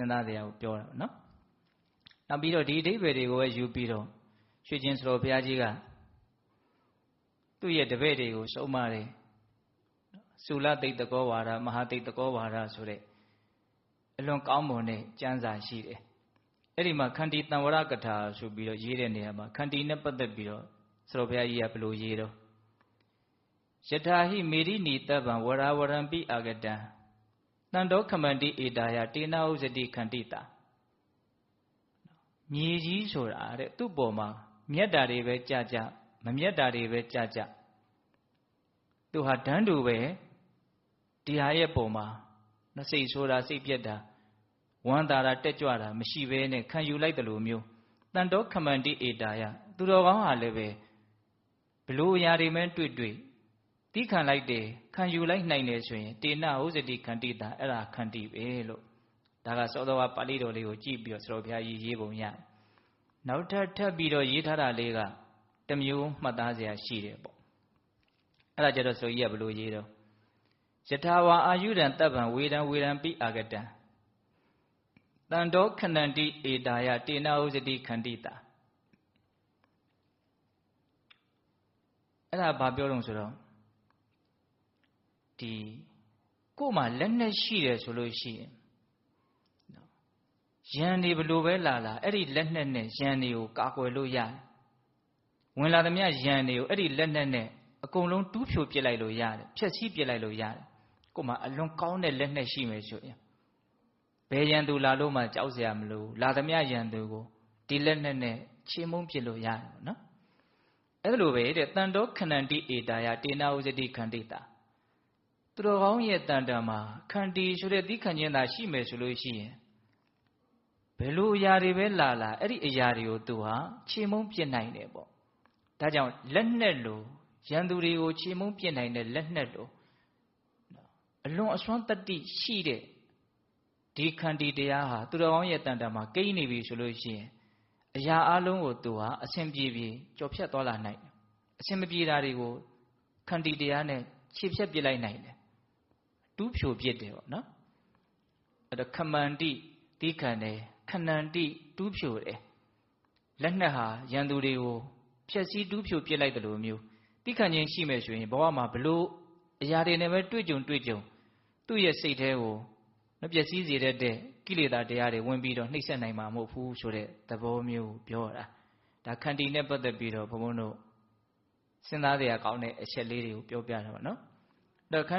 စဉ်းစားတရားကိုပြောတာနော်နောက်ပြီးတော့ဒီအဓိပ္ပာယ်တွေကိုပဲယူပြီးတော့ရွှေကျင်စတော်ဘုရားကြီးကသူ့ရဲ့တပည့်တွေကိုစုံမတယ်သုလသိတ္တကောဝါဒမဟာသိတ္တကောဝါဒဆိုတဲ့အလွန်ကောင်းမွန်တဲ့ကျမ်းစာရှိတယ်အဲ့ဒီမှာခန္တီတံဝရကထာဆိုပြီးတော့ရေးတဲ့နေရာမှာခန္တီနဲ့ပတ်သက်ပြီးတော့စတော်ဘုရားကြီးကဘယ်လိုရေးတော့ယထာဟိမေရိနီတဗ္ဗံဝရဝရံပိအာဂတံ တန်တောခမန္တိဧတာယတေနာဥဇတိခန္တိတာမြေကြီးဆိုတာတဲ့သူ့ပေါ်မှာမြတ်တာတွေပဲကြကြမမြတ်တာတွေပဲကြကြသူဟာတန်းတူပဲဒီဟာရဲ့ပုံမှာနှစိတ်ဆိုတာစိတ်ပြက်တာဝမ်းသာတာတက်ကြွတာမရှိဘဲနဲ့ခံယူလိုက်တယ်လို့မျိုးတန်တောခမန္တိဧတာယသူတော်ကောင်းဟာလည်းပဲဘလို့အရာတွေမဲတွေ့တွေ့ တိခံလိုက်တယ်ခံယူလိုက်နိုင်တယ်ဆိုရင်တေနဥဇတိခန္တိတာအဲ့ဒါခန္တိပဲလို့ဒါကစောတော်ကပါဠိတော်လေးကိုကြည့်ပြီးတော့ဆရာဘုရားကြီးရေးပုံရနောက်ထပ်ထပ်ပြီးတော့ရေးထားတာလေးကတမျိုးမှတ်သားစရာရှိတယ်ပေါ့အဲ့ဒါကြတော့ဆိုကြီးကဘလို့ရေးတော့ယထာဝါအာယုဒံတပ်ဗံဝေဒံဝေဒံပိအာဂတံတန်တောခဏန္တိဧတာယတေနဥဇတိခန္တိတာအဲ့ဒါဘာပြောတော့ဆိုတော့ ဒီကို့မှာလက်နဲ့ရှိတယ်ဆိုလို့ရှိရင်ရန်တွေဘလို့ပဲလာလာအဲ့ဒီလက်နဲ့နဲ့ရန်တွေကိုကာကွယ်လို့ရတယ်ဝင်လာသမျှရန်တွေကိုအဲ့ဒီလက်နဲ့နဲ့အကုန်လုံးတူးဖြိုပစ်လိုက်လို့ရတယ်ဖြက်စီးပစ်လိုက်လို့ရတယ်ကို့မှာအလွန်ကောင်းတဲ့လက်နဲ့ရှိမယ်ဆိုရင်ဘယ်ရန်သူလာလို့မှကြောက်စရာမလိုလာသမျှရန်သူကိုဒီလက်နဲ့နဲ့ချေမုန်းပစ်လို့ရတယ်နော်အဲ့လိုပဲတဲ့တန်တောခဏန္တိဧတာယတေနာဥဇတိခန္တိတာ သူတော်ကောင်းရဲ့တန်တံမှာခန္တီဆိုတဲ့သီးခံခြင်းသာရှိမယ်ဆိုလို့ရှိရင်ဘယ်လိုအရာတွေပဲလာလာအဲ့ဒီအရာတွေကိုသူဟာခြေမုံပြစ်နိုင်တယ်ပေါ့ဒါကြောင့်လက်နဲ့လိုရန်သူတွေကိုခြေမုံပြစ်နိုင်တဲ့လက်နဲ့လိုအလွန်အစွမ်းတတ္တိရှိတဲ့ဒီခန္တီတရားဟာသူတော်ကောင်းရဲ့တန်တံမှာကိန်းနေပြီဆိုလို့ရှိရင်အရာအလုံးကိုသူဟာအဆင်ပြေပြေကြော်ဖြတ်သွားလာနိုင်တယ်အဆင်မပြေတာတွေကိုခန္တီတရားနဲ့ခြေဖြတ်ပစ်လိုက်နိုင်တယ် တူးဖြိုပစ်တယ်ပေါ့နော်အဲ့တော့ခမန္တိတိခံတယ်ခဏန္တိတူးဖြိုတယ်လက်နက်ဟာရန်သူတွေကိုဖြက်စီးတူးဖြိုပစ်လိုက်တယ်လို့မျိုးတိခံခြင်းရှိမယ်ဆိုရင်ဘဝမှာဘလို့အရာတွေနဲ့ပဲတွေ့ကြုံတွေ့ကြုံသူ့ရဲ့စိတ်ထဲကိုမပျက်စီးစေတဲ့ကိလေသာတရားတွေဝင်ပြီးတော့နှိမ့်ဆက်နိုင်မှာမဟုတ်ဘူးဆိုတဲ့သဘောမျိုးပြောတာဒါခန္တီနဲ့ပတ်သက်ပြီးတော့ဘုံဘုံတို့စဉ်းစားစရာကောင်းတဲ့အချက်လေးတွေကိုပြောပြတာပါနော်။ဒါခန္